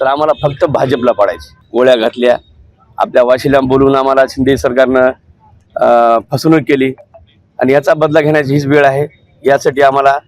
तर आम्हाला फक्त भाजपला पाडायचे. गोळ्या घातल्या. आपल्या वाशिला बोलून आम्हाला शिंदे सरकारनं फसवणूक केली. आणि याचा बदला घेण्याची हीच वेळ आहे. यासाठी आम्हाला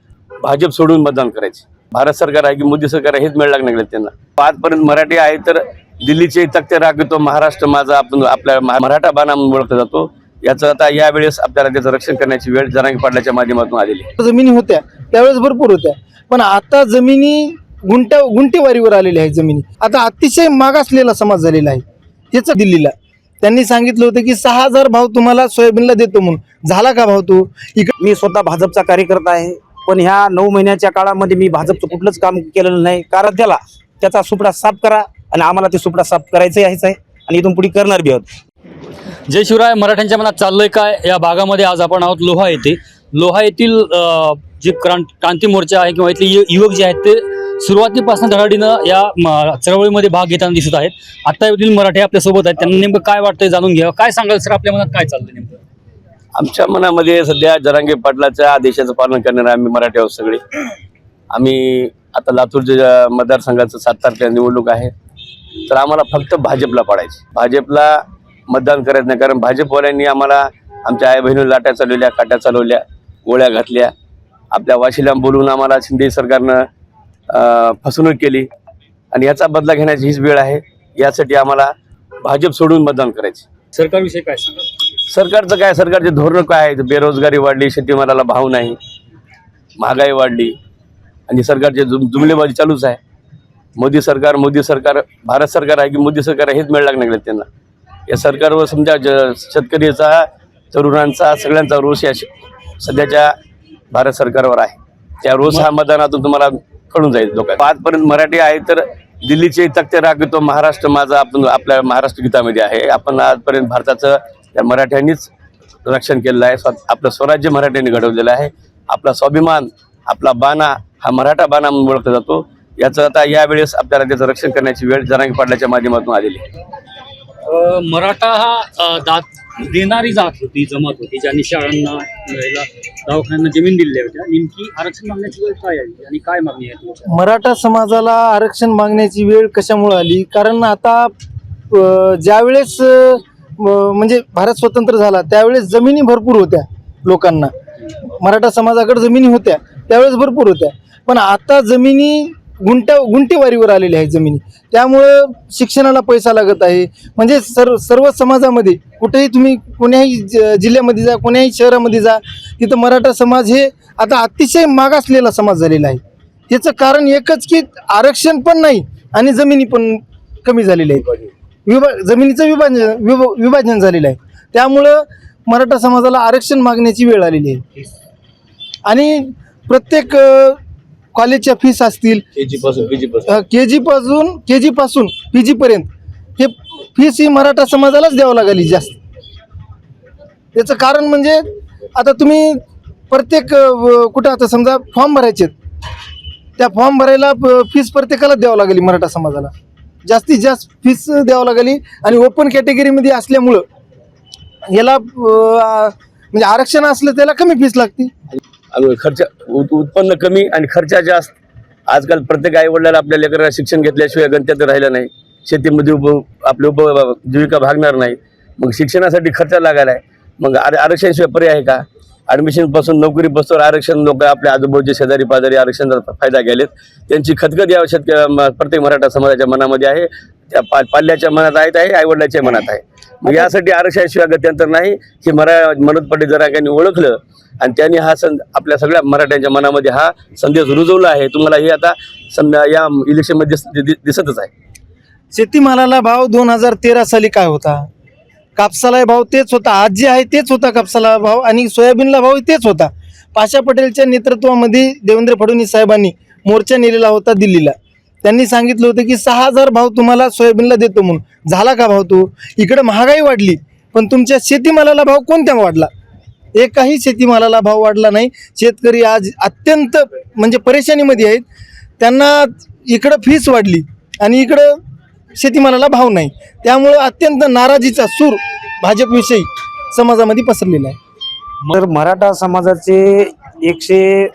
भाजप सोडून मतदान करायचे. भारत सरकार आहे की मोदी सरकार आहे हेच मेळ लागणार त्यांना. आजपर्यंत मराठी आहे तर दिल्लीचे तक्ते राखतो. महाराष्ट्र माझा आपण आपल्या मराठा बाणा म्हणून ओळखला जातो. याचं आता यावेळेस आपल्याला त्याचं रक्षण करण्याची वेळ जनांगी पाडल्याच्या माध्यमातून आलेली जमिनी होत्या त्यावेळेस भरपूर होत्या. पण आता जमिनी गुंट्या गुंटेवारीवर आलेल्या आहेत जमिनी. आता अतिशय मागासलेला समाज झालेला आहे. हेच दिल्लीला. त्यांनी सांगितलं होतं की सहा हजार भाव तुम्हाला सोयाबीनला देतो म्हणून. झाला का भाव तो? इकडे मी स्वतः भाजपचा कार्यकर्ता आहे पण ह्या नऊ महिन्याच्या काळामध्ये मी भाजपचं कुठलंच काम केलेलं नाही. कारण त्याला त्याचा सुपडा साफ करा आणि आम्हाला ते सुपडा साफ करायचं आहेच आहे आणि इथून पुढे करणार बी आहोत. जय शिवराय मराठ्यांच्या मनात चाललंय काय? या भागामध्ये आज आपण आहोत लोहा येथे. लोहा येथील जे क्रांत क्रांती मोर्चा आहे किंवा इथले यु- युवक जे आहेत ते सुरुवातीपासून धडाडीनं या म, चळवळीमध्ये भाग घेताना दिसत आहेत. आता येथील मराठी आपल्यासोबत आहेत. त्यांना नेमकं काय वाटतंय जाणून घ्या. काय सांगाल सर? आपल्या मनात काय चाललंय नेमकं? आमच्या मनामध्ये सध्या जरांगे पाटलाच्या आदेशाचं पालन करणारे आम्ही मराठी आहोत सगळे. आम्ही आता लातूरच्या मतदारसंघाचं सात तारखेला निवडणूक आहे. तर आम्हाला फक्त भाजपला पाडायची. भाजपला मतदान करायचं नाही. कारण भाजपवाल्यांनी आम्हाला आमच्या आई बहिणी लाट्या चालवल्या काट्या चालवल्या गोळ्या घातल्या. आपल्या वाशिला बोलून आम्हाला शिंदे सरकारनं फसवणूक केली आणि याचा बदला घेण्याची हीच वेळ आहे. यासाठी आम्हाला भाजप सोडून मतदान करायचे. सरकारविषयी काय सांगाल? सरकारचं काय सरकारचे धोरणं काय आहे बेरोजगारी वाढली शेतीमालाला भाव नाही महागाई वाढली आणि सरकारचे जुम जुमलेबाजी चालूच आहे. मोदी सरकार मोदी सरकार भारत सरकार आहे की मोदी सरकार आहे हेच मेळ लागणार नाही त्यांना. या सरकारवर समजा ज शेतकरीचा तरुणांचा सगळ्यांचा रोष या सध्याच्या भारत सरकारवर आहे. त्या रोष हा मतदानातून तुम्हाला कळून जाईल लोक आजपर्यंत मराठी आहे तर दिल्लीचे तक्ते राखतो महाराष्ट्र माझा आपण आपल्या महाराष्ट्र गीतामध्ये आहे. आपण आजपर्यंत भारताचं त्या मराठ्यांनीच रक्षण केलेलं आहे. स्व आपलं स्वराज्य मराठ्यांनी घडवलेलं आहे. आपला स्वाभिमान आपला बाणा हा मराठा बाणा म्हणून ओळखला जातो. याचं आता यावेळेस आपल्याला त्याचं रक्षण करण्याची वेळ जरांगी पाडल्याच्या माध्यमातून आलेली आहे. मराठा हा दात देणारी जात होती जमत होती ज्यांनी शाळांना दवाखान्यांना जमीन दिलेल्या होत्या. नेमकी आरक्षण मागण्याची वेळ काय आली आणि काय मागणी आहे तुमच्या मराठा समाजाला आरक्षण मागण्याची वेळ कशामुळे आली? कारण आता अ, ज्यावेळेस म्हणजे भारत स्वतंत्र झाला त्यावेळेस जमिनी भरपूर होत्या लोकांना. मराठा समाजाकडे जमिनी होत्या त्यावेळेस भरपूर होत्या. पण आता जमिनी गुंट गुंटेवारीवर आलेली आहे जमिनी. त्यामुळं शिक्षणाला पैसा लागत आहे. म्हणजे सर्व सर्व समाजामध्ये कुठेही तुम्ही कोण्याही जिल्ह्यामध्ये जा कोण्याही शहरामध्ये जा तिथं मराठा समाज हे आता अतिशय मागासलेला समाज झालेला आहे. याचं कारण एकच की आरक्षण पण नाही आणि जमिनी पण कमी झालेली आहे. विभा जमिनीचं विभाजन विभ विभाजन झालेलं आहे. त्यामुळं मराठा समाजाला आरक्षण मागण्याची वेळ आलेली आहे. आणि प्रत्येक कॉलेजच्या फीस असतील. के जी पासून के जी पासून. पी जी पर्यंत. हे फीस ही मराठा समाजालाच द्यावं लागली जास्त. त्याचं कारण म्हणजे आता तुम्ही प्रत्येक अ, कुठं आता समजा फॉर्म भरायचे त्या फॉर्म भरायला प- फीस प्रत्येकाला द्यावं लागली मराठा समाजाला. जास्तीत जास्त फीस द्यावं लागली आणि ओपन कॅटेगरीमध्ये असल्यामुळं याला अ, म्हणजे आरक्षण असलं त्याला कमी फीस लागते खर्च उत्पन्न कमी आणि खर्चा जास्त. आजकाल प्रत्येक आईवडिलाला आपल्या लेकराला शिक्षण घेतल्याशिवाय गणत्यात राहिलं नाही. शेतीमध्ये उप आपली उप जीविका भागणार नाही. मग शिक्षणासाठी खर्च लागायला आहे मग आर आरक्षणाशिवाय पर्याय आहे का? ॲडमिशनपासून नोकरी बसवर आरक्षण लोक आपल्या आजूबाजूचे शेजारी पाजारी आरक्षणाचा फायदा घ्यायलेत. त्यांची खतखत या शेतक म- प्रत्येक मराठा समाजाच्या मनामध्ये आहे. त्या पा पाल्याच्या मनात आहेत आहे आईवडिलाच्या मनात आहे. मग यासाठी आरक्षणाशिवाय गत्यंतर नाही. हे मरा मनोज पाटील जरांगांनी ओळखलं आणि त्यांनी हा सं आपल्या सगळ्या मराठ्यांच्या मनामध्ये हा संदेश रुजवला आहे. तुम्हाला हे आता समजा या इलेक्शनमध्ये दिस- दि- दिसतच आहे. शेतीमालाला भाव दोन हजार तेरा साली काय होता? कापसाला भाव तेच होता. आज जे आहे तेच होता कापसाला भाव आणि सोयाबीनला भाव तेच होता. पाशा पटेलच्या नेतृत्वामध्ये देवेंद्र फडणवीस साहेबांनी मोर्चा नेलेला होता दिल्लीला. त्यांनी सांगितलं होतं की सहा हजार भाव तुम्हाला सोयाबीनला देतो म्हणून. झाला का भाव तो? इकडं महागाई वाढली पण तुमच्या शेतीमालाला भाव कोणत्या वाढला? एकाही शेतीमालाला भाव वाढला नाही. शेतकरी आज अत्यंत म्हणजे परेशानीमध्ये आहेत. त्यांना इकडं फीस वाढली आणि इकडं शेतीमालाला भाव नाही. त्यामुळं अत्यंत नाराजीचा सूर भाजपविषयी समाजामध्ये पसरलेला आहे. तर मराठा समाजाचे एकशे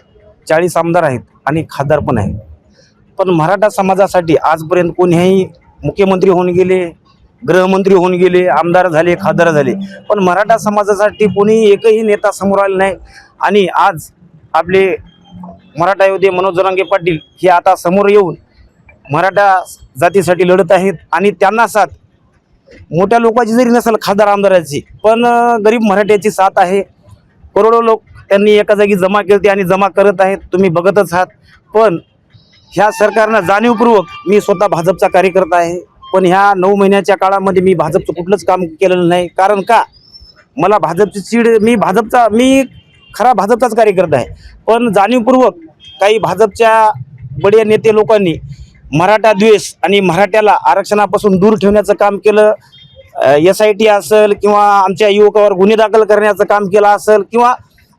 चाळीस आमदार आहेत आणि खासदार पण आहेत. पण मराठा समाजासाठी आजपर्यंत कोणीही मुख्यमंत्री होऊन गेले गृहमंत्री होऊन गेले आमदार झाले खासदार झाले पण मराठा समाजासाठी कोणी एकही नेता समोर आले नाही. आणि आज आपले मराठा योद्धे मनोज जरांगे पाटील हे आता समोर येऊन मराठा जातीसाठी लढत आहेत आणि त्यांना साथ. मोठ्या लोकांची जरी नसेल खासदार आमदाराची पण गरीब मराठ्याची साथ आहे. करोडो लोक त्यांनी एका जागी जमा केली आणि जमा करत आहेत. तुम्ही बघतच आहात. पण ह्या सरकारनं जाणीवपूर्वक मी स्वतः भाजपचा कार्यकर्ता आहे. पण ह्या नऊ महिन्याच्या काळामध्ये मी भाजपचं कुठलंच काम केलेलं नाही. कारण का? मला भाजपची चीड मी भाजपचा मी खरा भाजपचाच कार्यकर्ता आहे. पण जाणीवपूर्वक काही भाजपच्या बडे नेते लोकांनी मराठा द्वेष आणि मराठ्याला आरक्षणापासून दूर ठेवण्याचं काम केलं. एस आय टी असेल किंवा आमच्या युवकावर गुन्हे दाखल करण्याचं काम केलं असेल किंवा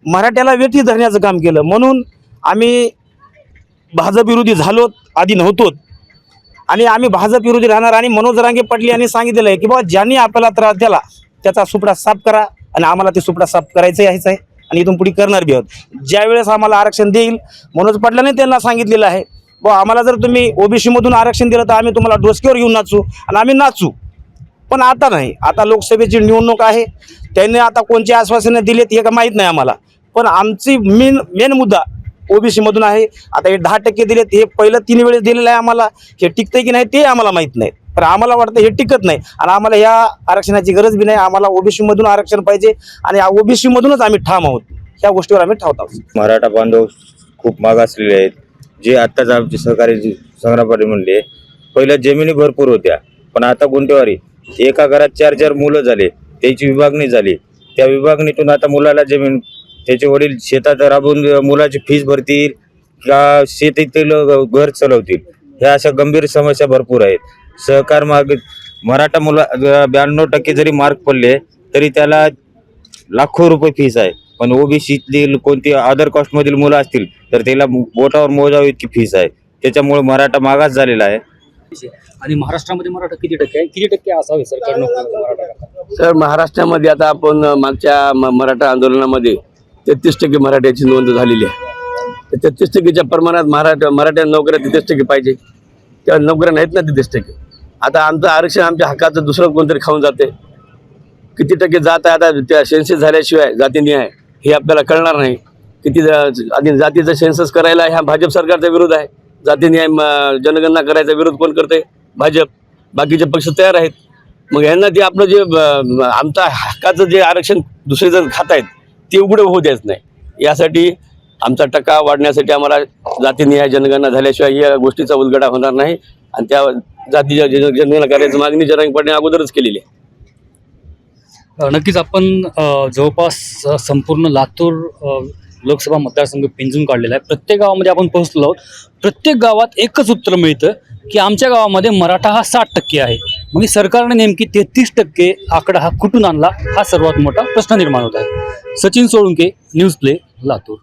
मराठ्याला वेठी धरण्याचं काम केलं. म्हणून आम्ही भाजप विरोधी झालोत आधी नव्हतोत. आणि आम्ही भाजप विरोधी राहणार आणि मनोज रांगे पाटील यांनी सांगितलेलं आहे की बाबा ज्यांनी आपल्याला त्रास दिला त्याचा सुपडा साफ करा आणि आम्हाला ते सुपडा साफ करायचं यायचं आहे. आणि इथून पुढे करणार बी आहोत. ज्यावेळेस आम्हाला आरक्षण देईल मनोज पडल्याने त्यांना सांगितलेलं आहे बा आम्हाला जर तुम्ही ओबीसीमधून आरक्षण दिलं तर आम्ही तुम्हाला डोसक्यावर घेऊन नाचू आणि आम्ही नाचू. पण आता नाही. आता लोकसभेची निवडणूक आहे. त्यांनी आता कोणची आश्वासनं दिलेत हे का माहीत नाही आम्हाला. पण आमची मेन मेन मुद्दा ओबीसी मधून आहे. आता हे दहा टक्के दिलेत हे पहिलं तीन वेळेस दिलेलं आहे आम्हाला. हे टिकतंय की नाही ते आम्हाला माहीत नाही. पण आम्हाला वाटतं हे टिकत नाही. आणि आम्हाला या आरक्षणाची गरज बी नाही. आम्हाला ओबीसी मधून आरक्षण पाहिजे आणि या ओबीसी मधूनच आम्ही ठाम आहोत. ह्या गोष्टीवर आम्ही ठावत आहोत. मराठा बांधव खूप मागासलेले आहेत. जे आत्ताच आमचे सहकारी जे म्हणले पहिल्या जमिनी भरपूर होत्या पण आता गुंटेवारी एका घरात चार चार मुलं झाले त्याची विभागणी झाली. त्या विभागणीतून आता मुलाला जमीन त्याचे वडील शेतात राबून मुलाची फीस भरतील का शेतीतील घर चालवतील. ह्या अशा गंभीर समस्या भरपूर आहेत. सहकार मार्ग मराठा मुला ब्याण्णव टक्के जरी मार्क पडले तरी त्याला लाखो रुपये फीस आहे पण ओबीसीतील कोणती अदर कास्टमधील मुलं असतील तर त्याला बोटावर मोजावी इतकी फीस आहे त्याच्यामुळे मराठा मागास झालेला आहे. आणि महाराष्ट्रामध्ये मराठा किती टक्के आहे? किती टक्के असावे सरकार मराठा सर महाराष्ट्रामध्ये आता आपण मागच्या म- मराठा आंदोलनामध्ये तेहतीस टक्के मराठ्याची नोंद झालेली आहे. तेहतीस टक्केच्या प्रमाणात मराठा मराठ्या नोकऱ्या तेहतीस टक्के पाहिजे. त्या नोकऱ्या नाहीत ना तेहतीस टक्के. आता आमचं आरक्षण आमच्या हक्काचं दुसरं कोणतरी खाऊन जाते. किती टक्के जात आहे आता त्या सेन्सेस झाल्याशिवाय जातीने आहे. हे आपल्याला कळणार नाही. किती आधी जातीचं सेन्सस करायला ह्या भाजप सरकारचा विरोध आहे. जातीन्याय म- जनगणना करायचा विरोध कोण करते भाजप. बाकीचे पक्ष तयार आहेत. मग यांना ते आपलं जे आमचा हक्काचं जे आरक्षण दुसरे जण खात आहेत ते उघडं होऊ द्यायच नाही. यासाठी आमचा टक्का वाढण्यासाठी आम्हाला जातीनिहाय जनगणना झाल्याशिवाय या गोष्टीचा उलगडा होणार नाही. आणि त्या जातीच्या जन- जनगणना करायची मागणी जरांग अगोदरच केलेली आहे. नक्कीच आपण जवळपास संपूर्ण लातूर लोकसभा मतदारसंघ पिंजून काढलेला आहे. प्रत्येक गावामध्ये आपण पोहोचलो आहोत. प्रत्येक गावात एकच उत्तर मिळतं की आमच्या गावामध्ये मराठा हा साठ टक्के आहे. मग सरकारने नेमकी तेहतीस टक्के आकडा हा कुठून आणला हा सर्वात मोठा प्रश्न निर्माण होत आहे. Sachin Solunke news play Latur.